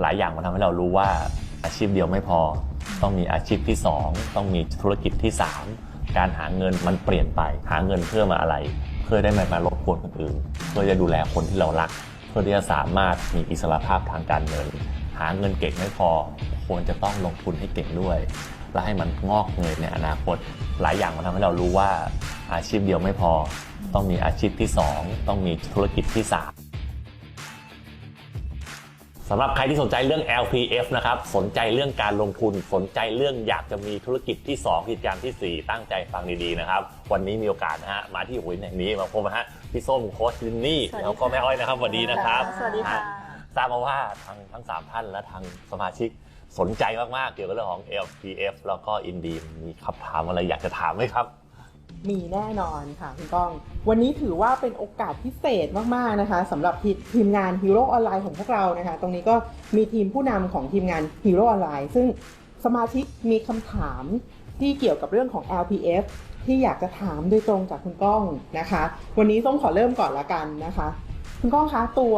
หลายอย่างมันทำให้เรารู้ว่าอาชีพเดียวไม่พอ ต้องมีอาชีพที่ 2 ต้องมีธุรกิจที่ 3 การหาเงินมันเปลี่ยนไป หาเงินเพื่อมาอะไร เพื่อได้ม่มารบกวนคนอื่น เพื่อจะดูแลคนที่เรารัก เพื่อที่จะสามารถมีอิสรภาพทางการเงิน หาเงินเก่งไม่พอ ควรจะต้องลงทุนให้เก่งด้วย และให้มันงอกเงยในอนาคต หลายอย่างมันทำให้เรารู้ว่าอาชีพเดียวไม่พอ ต้องมีอาชีพที่ 2 ต้องมีธุรกิจที่ 3 สำหรับใครที่สนใจเรื่อง LPF นะครับ สนใจเรื่องการลงทุน สนใจเรื่องอยากจะมีธุรกิจที่2กิจการทีสี่4 ตั้งใจฟังดีๆนะครับ วันนี้มีโอกาสนะฮะ มาที่หัวหินแห่งนี้มาพบนะฮะ พี่ส้มโค้ชลินนี่สวัสดีแล้วก็แม่อ้อยนะครับสวัสดีนะครับ สวัสดีค่ะ ทราบมาว่าทางทั้ง 3 ท่านและทางสมาชิกสนใจมากๆ เกี่ยวกับเรื่องของ LPF แล้วก็อินดีมมีคำถามอะไรอยากจะถามไหมครับ มีแน่นอนค่ะคุณก้อง วันนี้ถือว่าเป็นโอกาสพิเศษมากๆนะคะสำหรับทีมงาน Hero ออนไลน์ของพวกเรานะคะ ตรงนี้ก็มีทีมผู้นำของทีมงาน Hero ออนไลน์ซึ่งสมาชิกมีคำถามที่เกี่ยวกับเรื่องของ LPF ที่อยากจะถามโดยตรงจากคุณก้องนะคะ วันนี้ส้มขอเริ่มก่อนละกันนะคะ คุณก้องคะตัว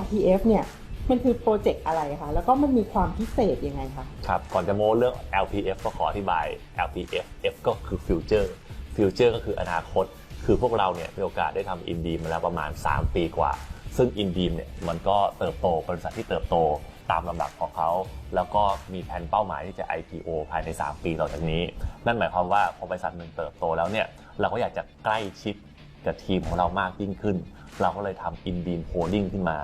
LPF เนี่ย มันคือโปรเจกต์อะไรคะแล้วก็มันมีความพิเศษยังไงคะครับก่อนจะโม้เรื่อง LPF ก็ขออธิบาย LPF F ก็คือ Future Future ก็คืออนาคต คือพวกเราเนี่ยมีโอกาสได้ทำอินดีมาแล้วประมาณ 3 ปีกว่า ซึ่งอินดีมเนี่ยมันก็เติบโตบริษัทที่เติบโตตามลำดับของเขา แล้วก็มีแผนเป้าหมายที่จะ IPO ภายใน 3 ปีต่อจากนี้ นั่นหมายความว่าพอบริษัทหนึ่งเติบโตแล้วเนี่ยเราก็อยากจะใกล้ชิด กับทีมของเรามากยิ่งขึ้น เราก็เลยทำอินดีมโฮดดิ้งขึ้นมา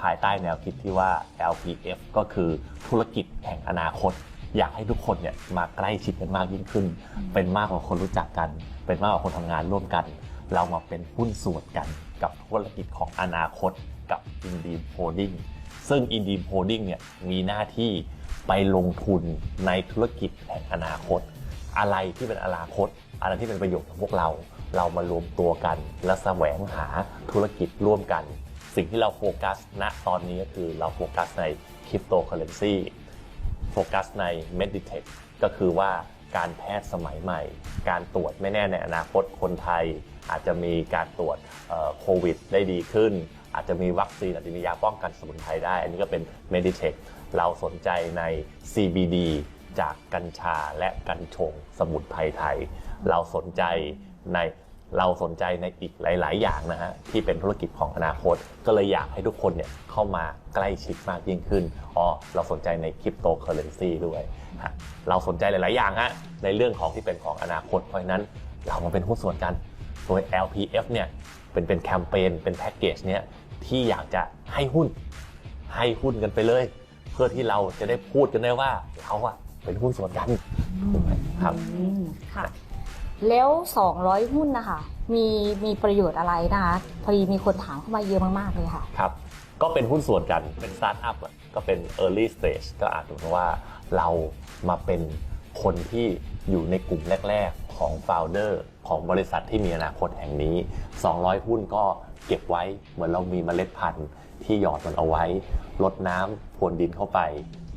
ภายใต้แนวคิดที่ว่า LPF ก็คือธุรกิจแห่งอนาคต อยากให้ทุกคนเนี่ยมาใกล้ชิดกันมากยิ่งขึ้น เป็นมากกว่าคนรู้จักกัน เป็นมากกว่าคนทำงานร่วมกัน เรามาเป็นหุ้นส่วนกันกับธุรกิจของอนาคตกับ i n d e e m Holding ซึ่ง i n d e e m Holding เนี่ยมีหน้าที่ไปลงทุนในธุรกิจแห่งอนาคต อะไรที่เป็นอนาคต อะไรที่เป็นประโยชน์ของพวกเรา เรามารวมตัวกัน และแสวงหาธุรกิจร่วมกัน สิ่งที่เราโฟกัสณตอนนี้ก็คือเราโฟกัสในคริปโตเคอเรนซีโฟกัสใน Meditech ก็คือว่าการแพทย์สมัยใหม่ การตรวจไม่แน่ในอนาคตคนไทย อาจจะมีการตรวจโควิดได้ดีขึ้น อาจจะมีวัคซีนอาจจะมียาป้องกันสมุนไพรได้ อันนี้ก็เป็น Meditech เราสนใจใน CBD จากกัญชาและกัญชงสมุนไพรไทย เราสนใจ ในเราสนใจในอีกหลาย ๆ อย่างนะฮะที่เป็นธุรกิจของอนาคต ก็เลยอยากให้ทุกคนเนี่ยเข้ามาใกล้ชิดมากยิ่งขึ้นอ๋อเราสนใจในคริปโตเคอเรนซีด้วยฮะเราสนใจหลาย ๆ อย่างฮะในเรื่องของที่เป็นของอนาคตเพราะฉะนั้นเรามาเป็นหุ้นส่วนกันโดย LPF เนี่ยเป็นเป็นแคมเปญเป็นแพ็กเกจเนี่ยที่อยากจะให้หุ้นให้หุ้นกันไปเลย เพื่อที่เราจะได้พูดกันได้ว่าเราอะเป็นหุ้นส่วนกันถูกไหมครับอืมค่ะ แล้ว 200 หุ้นนะคะมีมีประโยชน์อะไรนะคะพอดีมีคนถามเข้ามาเยอะมากๆเลยค่ะ ครับ ก็เป็นหุ้นส่วนกันเป็นสตาร์ทอัพก็เป็น early stage ก็อาจจะว่าเรามาเป็นคนที่อยู่ในกลุ่มแรก ๆ ของ founder ของบริษัทที่มีอนาคตแห่งนี้ 200 หุ้นก็เก็บไว้เหมือนเรามีเมล็ดพันธุ์ที่หยอดมันเอาไว้ลดน้ำพรวนดินเข้าไป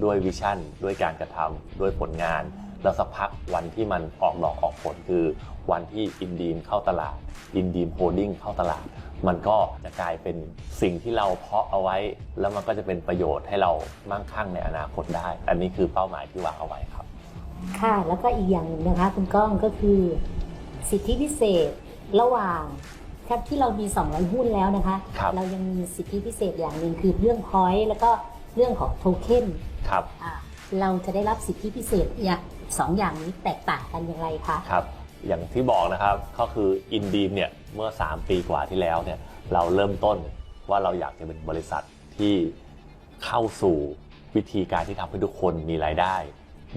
ด้วยวิชั่น ด้วยการกระทำด้วยผลงาน แล้วสักพักวันที่มันออกดอกออกผลคือวันที่อินดีมเข้าตลาด อินดีมโฮดดิ้งเข้าตลาด มันก็จะกลายเป็นสิ่งที่เราเพาะเอาไว้ แล้วมันก็จะเป็นประโยชน์ให้เรามั่งคั่งในอนาคตได้ อันนี้คือเป้าหมายที่วางเอาไว้ครับ ค่ะ แล้วก็อีกอย่างหนึ่งนะคะคุณก้องก็คือ สิทธิพิเศษระหว่างครับที่เรามี 200 หุ้นแล้วนะคะครับเรายังมีสิทธิพิเศษอย่างหนึ่งคือเรื่องพอยต์แล้วก็เรื่องของโทเค็นครับอ่าเราจะได้รับสิทธิพิเศษอย่าง สองอย่างนี้แตกต่างกันอย่างไรคะครับอย่างที่บอกนะครับก็คืออินดีมเนี่ยเมื่อ 3 ปีกว่าที่แล้วเนี่ยเราเริ่มต้นว่าเราอยากจะเป็นบริษัทที่เข้าสู่วิธีการที่ทำให้ทุกคนมีรายได้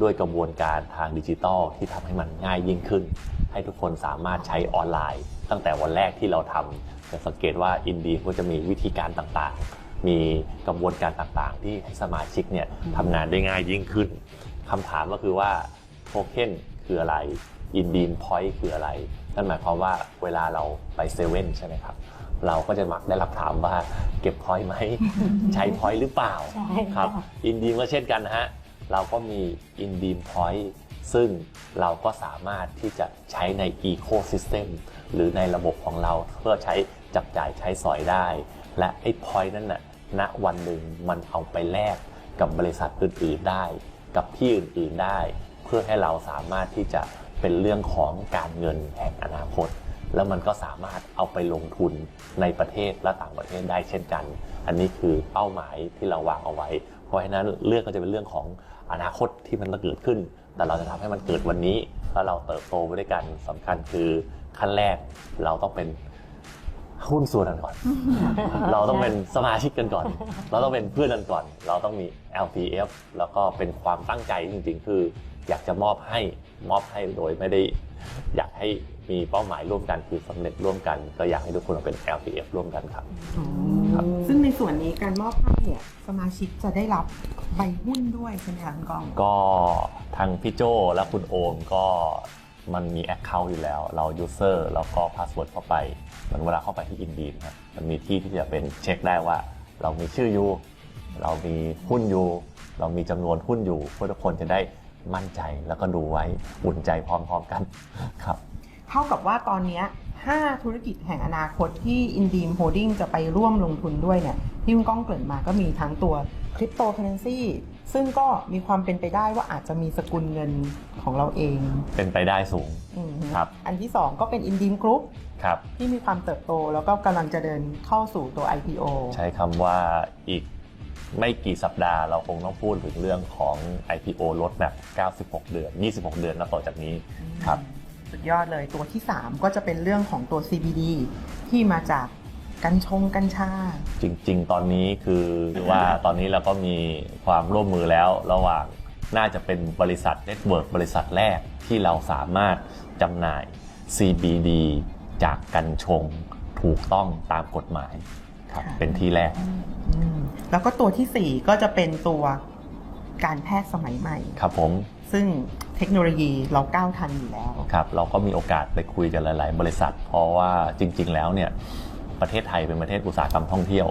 ด้วยกระบวนการทางดิจิทัลที่ทำให้มันง่ายยิ่งขึ้น ให้ทุกคนสามารถใช้ออนไลน์ ตั้งแต่วันแรกที่เราทำจะสังเกตว่าอินดีก็จะมีวิธีการต่างๆ มีกระบวนการต่างๆ ที่ให้สมาชิกเนี่ยทำงานได้ง่ายยิ่งขึ้นคำถามก็คือว่า เค็นคืออะไรอินดีมพอยต์คืออะไร นั่นหมายความว่าเวลาเราไปเซเว่นใช่ไหมครับ เราก็จะมักได้รับถามว่าเก็บพอยต์ไหม ใช้พอยต์หรือเปล่าใช่ครับค่ะอินดีมก็เช่นกันนะฮะ เราก็มีอินดีมพอยต์ซึ่งเราก็สามารถที่จะใช้ในอีโค y ิสเต็มหรือในระบบของเราเพื่อใช้จับจ่ายใช้สอยได้ และไอ้พอยต์นั่นน่ะณวันหนึ่งมันเอาไปแลกกับบริษัทอื่นๆได้ กับที่อื่นๆได้ เพื่อให้เราสามารถที่จะเป็นเรื่องของการเงินแห่งอนาคต แล้วมันก็สามารถเอาไปลงทุนในประเทศและต่างประเทศได้เช่นกัน อันนี้คือเป้าหมายที่เราวางเอาไว้ เพราะฉะนั้นเรื่องก็จะเป็นเรื่องของอนาคตที่มันจะเกิดขึ้น แต่เราจะทำให้มันเกิดวันนี้แล้วเราเติบโตไปด้วยกันสำคัญคือขั้นแรกเราต้องเป็นหุ้นส่วนกันก่อน เราต้องเป็นสมาชิกกันก่อน เราต้องเป็นเพื่อนกันก่อน เราต้องมี LPF แล้วก็เป็นความตั้งใจจริงๆ คือ อยากจะมอบให้มอบให้โดยไม่ได้ อยากให้มีเป้าหมายร่วมกันคือสำเร็จร่วมกัน ก็อยากให้ทุกคนมาเป็น LPF ร่วมกันครับครับซึ่งในส่วนนี้การมอบให้เนี่ยสมาชิกจะได้รับใบหุ้นด้วยใช่ไหมคะคุณกอง ก็ทางพี่โจและคุณโอมก็มันมี Account อยู่แล้ว เรา User แล้วก็ Password เข้าไปเหมือนเวลาเข้าไปที่ Indeed ครับมันมีที่ที่จะเป็นเช็คได้ว่า เรามีชื่ออยู่ เรามีหุ้นอยู่ เรามีจำนวนหุ้นอยู่เพื่อทุกคนจะได้ มั่นใจแล้วก็ดูไว้อุ่นใจพร้อมๆกันครับ เท่ากับว่าตอนเนี้ย5ธุรกิจแห่งอนาคตที่ Indeem Holding จะไปร่วมลงทุนด้วยเนี่ยที่คุณก้องเกริ่นมาก็มีทั้งตัวคริปโตเคอเรนซีซึ่งก็มีความเป็นไปได้ว่าอาจจะมีสกุลเงินของเราเอง เป็นไปได้สูงอืมครับ อันที่ 2 ก็เป็น Indeem Group ครับที่มีความเติบโตแล้วก็กำลังจะเดินเข้าสู่ตัว IPO ใช้คำว่าอีก ไม่กี่สัปดาห์เราคงต้องพูดถึงเรื่องของ IPO roadmap 96 เดือน 26 เดือนนับต่อจากนี้ครับ สุดยอดเลยตัวที่ 3 ก็จะเป็นเรื่องของตัว CBD ที่มาจากกัญชงกัญชา จริง ๆ ตอนนี้คือว่าตอนนี้เราก็มีความร่วมมือแล้วระหว่างน่าจะเป็นบริษัทเน็ตเวิร์กบริษัทแรกที่เราสามารถจำหน่าย CBD จากกัญชงถูกต้องตามกฎหมาย ครับค่ะเป็นที่แรก อืมแล้วก็ตัวทีสี่4ก็จะเป็นตัวการแพทย์สมัยใหม่ ครับผมซึ่งเทคโนโลยีเราก้าวทันอยู่แล้ว ครับเราก็มีโอกาสไปคุยกันหลาย ๆ บริษัท เพราะว่าจริง ๆ แล้วเนี่ยประเทศไทยเป็นประเทศอุตสาหกรรมท่องเที่ยว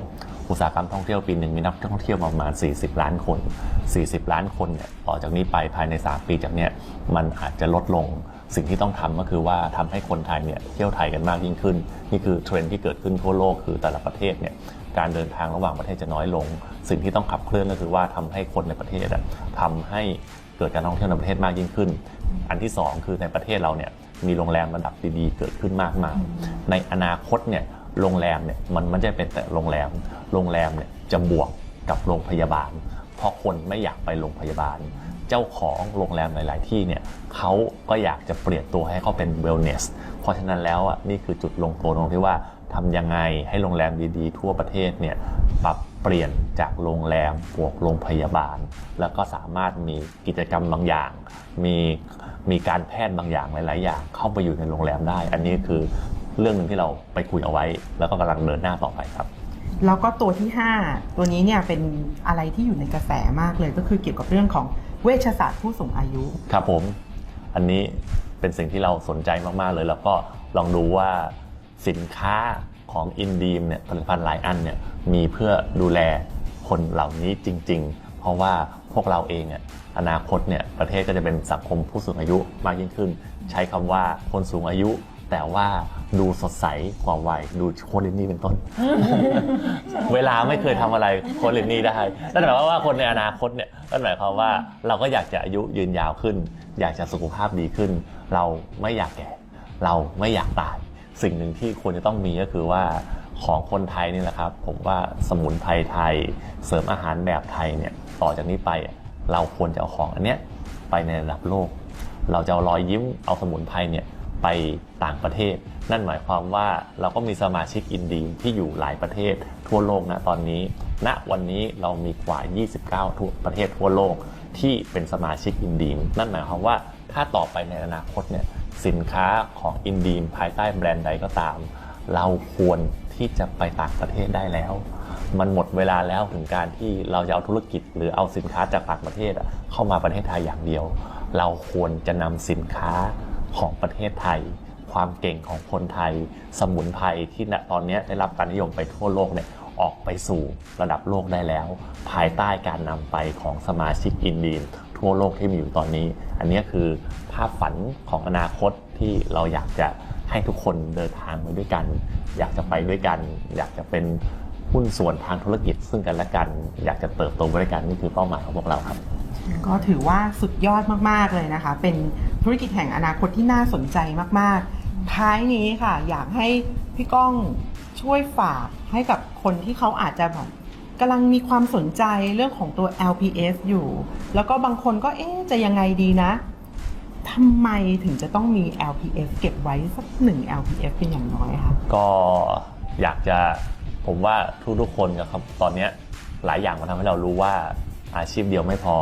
อุตสาหกรรมท่องเที่ยวปีหนึ่งมีนักท่องเที่ยวประมาณ 40 ล้านคน 40 ล้านคนเนี่ยต่อจากนี้ไปภายใน 3 ปีจากเนี้ยมันอาจจะลดลง สิ่งที่ต้องทำก็คือว่าทำให้คนไทยเนี่ยเที่ยวไทยกันมากยิ่งขึ้น นี่คือเทรนด์ที่เกิดขึ้นทั่วโลกคือแต่ละประเทศเนี่ยการเดินทางระหว่างประเทศจะน้อยลง สิ่งที่ต้องขับเคลื่อนก็คือว่าทำให้คนในประเทศอะทำให้เกิดการท่องเที่ยวในประเทศมากยิ่งขึ้น อันที่สองคือในประเทศเราเนี่ยมีโรงแรมระดับดีๆ เกิดขึ้นมากมาย ในอนาคตเนี่ยโรงแรมเนี่ยมันไม่ใช่เป็นแต่โรงแรม โรงแรมเนี่ยจะบวกกับโรงพยาบาล เพราะคนไม่อยากไปโรงพยาบาล จ้าของโรงแรมหลาย ๆ ที่เนี่ยเขาก็อยากจะเปลี่ยนตัวให้เขาเป็น wellness เพราะฉะนั้นแล้วอะนี่คือจุดลงตัวตรงที่ว่าทำยังไงให้โรงแรมดีๆ ทั่วประเทศเนี่ยปรับเปลี่ยนจากโรงแรมบวกโรงพยาบาล แล้วก็สามารถมีกิจกรรมบางอย่าง มีมีการแพทย์บางอย่างหลาย ๆ อย่าง เข้าไปอยู่ในโรงแรมได้ อันนี้คือเรื่องหนึ่งที่เราไปคุยเอาไว้ แล้วก็กำลังเดินหน้าต่อไปครับแล้วก็ตัวที่ 5 ตัวนี้เนี่ยเป็นอะไรที่อยู่ในกระแสมากเลยก็คือเกี่ยวกับเรื่องของ เวชศาสตร์ผู้สูงอายุ ครับผมอันนี้เป็นสิ่งที่เราสนใจมาก ๆ เลย แล้วก็ลองดูว่าสินค้าของอินดีมเนี่ยผลิตภัณฑ์หลายอันเนี่ยมีเพื่อดูแลคนเหล่านี้จริง ๆ เพราะว่าพวกเราเองอะอนาคตเนี่ยประเทศก็จะเป็นสังคมผู้สูงอายุมากยิ่งขึ้น ใช้คำว่าคนสูงอายุ แต่ว่าดูสดใสกว่าวัยดูโคลินนี่เป็นต้น เวลาไม่เคยทำอะไรโคลินนี่ได้นั่นหมายความว่าคนในอนาคตเนี่ยนั่นหมายความว่าเราก็อยากจะอายุยืนยาวขึ้น อยากจะสุขภาพดีขึ้น เราไม่อยากแก่ เราไม่อยากตาย สิ่งหนึ่งที่ควรจะต้องมีก็คือว่าของคนไทยนี่แหละครับ ผมว่าสมุนไพรไทยเสริมอาหารแบบไทยเนี่ยต่อจากนี้ไปอะเราควรจะเอาของอันเนี้ยไปในระดับโลก เราจะเอารอยยิ้มเอาสมุนไพรเนี่ย ไปต่างประเทศ นั่นหมายความว่าเราก็มีสมาชิกอินดีที่อยู่หลายประเทศทั่วโลกนะตอนนี้ณวันนี้เรามีกว่า 29 ทั่วประเทศทั่วโลกที่เป็นสมาชิกอินดีมนั่นหมายความว่าถ้าต่อไปในอนาคตเนี่ยสินค้าของอินดีมภายใต้แบรนด์ใดก็ตาม เราควรที่จะไปต่างประเทศได้แล้ว มันหมดเวลาแล้วถึงการที่เราจะเอาธุรกิจ หรือเอาสินค้าจากต่างประเทศเข้ามาประเทศไทยอย่างเดียว เราควรจะนำสินค้า ของประเทศไทย ความเก่งของคนไทย สมุนไพรที่ณตอนนี้ได้รับการนิยมไปทั่วโลกเนี่ยออกไปสู่ระดับโลกได้แล้ว ภายใต้การนำไปของสมาชิกอินดีนทั่วโลกที่มีอยู่ตอนนี้ อันนี้คือภาพฝันของอนาคตที่เราอยากจะให้ทุกคนเดินทางไปด้วยกัน อยากจะไปด้วยกัน อยากจะเป็นหุ้นส่วนทางธุรกิจซึ่งกันและกัน อยากจะเติบโตไปด้วยกันนี่คือเป้าหมายของพวกเราครับ ก็ถือว่าสุดยอดมาก ๆ เลยนะคะ เป็น ธุรกิจแห่งอนาคตที่น่าสนใจมาก ๆ ท้ายนี้ค่ะ อยากให้พี่ก้องช่วยฝากให้กับคนที่เขาอาจจะแบบกำลังมีความสนใจเรื่องของตัว LPS อยู่ แล้วก็บางคนก็เอ๊ะจะยังไงดีนะทำไมถึงจะต้องมี LPS เก็บไว้สักหนึ่ง LPS เป็นอย่างน้อยคะก็อยากจะผมว่าทุกๆคนนะครับตอนนี้หลายอย่างมันทำให้เรารู้ว่าอาชีพเดียวไม่พอ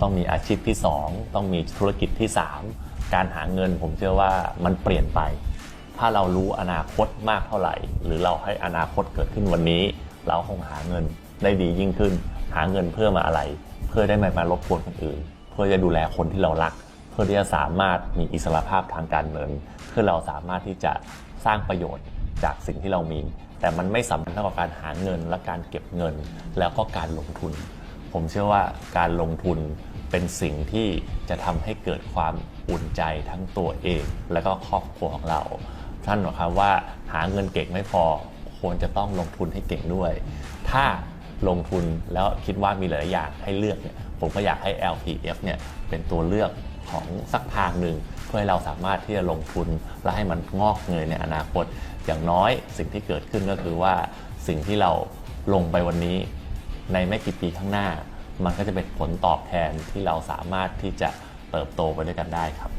ต้องมีอาชีพที่ 2 ต้องมีธุรกิจที่ 3 การหาเงินผมเชื่อว่ามันเปลี่ยนไป ถ้าเรารู้อนาคตมากเท่าไหร่ หรือเราให้อนาคตเกิดขึ้นวันนี้ เราคงหาเงินได้ดียิ่งขึ้น หาเงินเพื่อมาอะไร เพื่อได้ไม่มารบกวนคนอื่น เพื่อจะดูแลคนที่เรารัก เพื่อที่จะสามารถมีอิสรภาพทางการเงิน เพื่อเราสามารถที่จะสร้างประโยชน์จากสิ่งที่เรามี แต่มันไม่สำคัญเท่ากับการหาเงินและการเก็บเงิน แล้วก็การลงทุน ผมเชื่อว่าการลงทุนเป็นสิ่งที่จะทำให้เกิดความอุ่นใจทั้งตัวเอง และก็ครอบครัวของเรา ท่านบอกครับว่าหาเงินเก่งไม่พอควรจะต้องลงทุนให้เก่งด้วย ถ้าลงทุนแล้วคิดว่ามีหลายอย่างให้เลือกเนี่ยผมก็อยากให้ LPF เนี่ยเป็นตัวเลือกของสักทางหนึ่งเพื่อให้เราสามารถที่จะลงทุนและให้มันงอกเงยในอนาคต อย่างน้อยสิ่งที่เกิดขึ้นก็คือว่าสิ่งที่เราลงไปวันนี้ ในไม่กี่ปีข้างหน้า มันก็จะเป็นผลตอบแทนที่เราสามารถที่จะเติบโตไปด้วยกันได้ครับ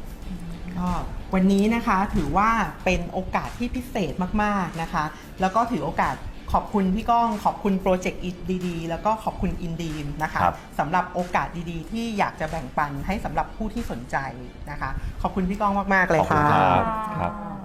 ก็วันนี้นะคะถือว่าเป็นโอกาสที่พิเศษมาก ๆ นะคะ แล้วก็ถือโอกาสขอบคุณพี่ก้อง ขอบคุณโปรเจกต์ดีๆ แล้วก็ขอบคุณอินดีมนะคะครับสำหรับโอกาสดีๆ ที่อยากจะแบ่งปันให้สำหรับผู้ที่สนใจนะคะ ขอบคุณพี่ก้องมาก ๆ เลยขอบคุค่ะณครับครับค่ะ